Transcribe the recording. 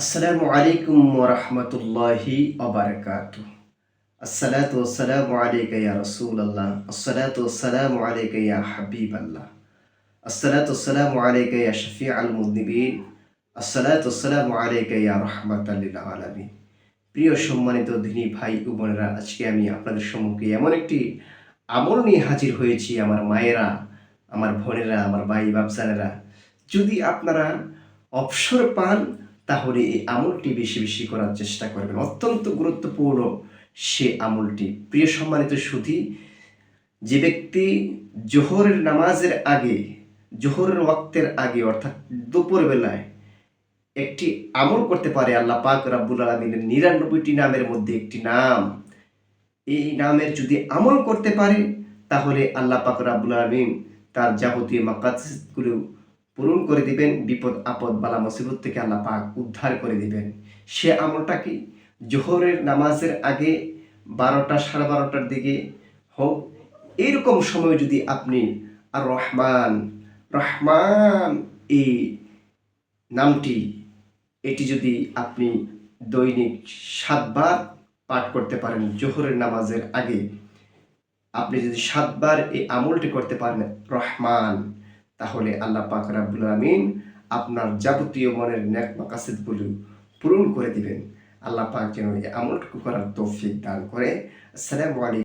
আসসালামু আলাইকুম ওরহমতুল্লাহি অবরকাত আসসালাতু ওয়াসসালামু আলাইকা ইয়া রাসূলুল্লাহ। আসসালাতু ওয়াসসালামু আলাইকা ইয়া হাবিবাল্লাহ। আসসালাতু ওয়াসসালামু আলাইকা ইয়া শফিআল মুযনিবিন। আসসালাতু ওয়াসসালামু আলাইকা ইয়া রাহমাতাল লিল আলামিন। প্রিয় সম্মানিত দিনী ভাই ও বোনেরা, আজকে আমি আপনাদের সম্মুখে এমন একটি আমল নিয়ে হাজির হয়েছি আমার মায়েরা, আমার বোনেরা, আমার ভাই বাপসানেরা যদি আপনারা অবসর পান তাহলে এই আমলটি বেশি বেশি করার চেষ্টা করবেন। অত্যন্ত গুরুত্বপূর্ণ সে আমলটি। প্রিয় সম্মানিত সুধি, যে ব্যক্তি জোহরের নামাজের আগে, জোহরের ওয়াক্তের আগে, অর্থাৎ দুপুর বেলায় একটি আমল করতে পারে আল্লাহ পাক রাব্বুল আলমিনের নিরানব্বইটি নামের মধ্যে একটি নাম। এই নামের যদি আমল করতে পারে, তাহলে আল্লাহ পাক রাব্বুল আলমিন তার যাবতীয় মাকাসগুলো পূরণ করে দিবেন, বিপদ, আপদ, বালা, মুসিবত থেকে আল্লাহ পাক উদ্ধার করে দিবেন। সে আমলটা কি? জোহরের নামাজের আগে বারোটা সাড়ে বারোটার দিকে হোক এইরকম সময় যদি আপনি আর রহমান রহমান এই নামটি, এটি যদি আপনি দৈনিক সাতবার পাঠ করতে পারেন জোহরের নামাজের আগে, আপনি যদি সাতবার এই আমলটি করতে পারেন রহমান তাহলে আল্লাহ পাক রাব্বুল আমিন আপনার যাবতীয় মনের ন্যাক মাকাসিদগুলি পূরণ করে দিবেন। আল্লাহ পাক যেন এই আমলটুকু করার তৌফিক দান করে। আসসালামু আলাইকুম।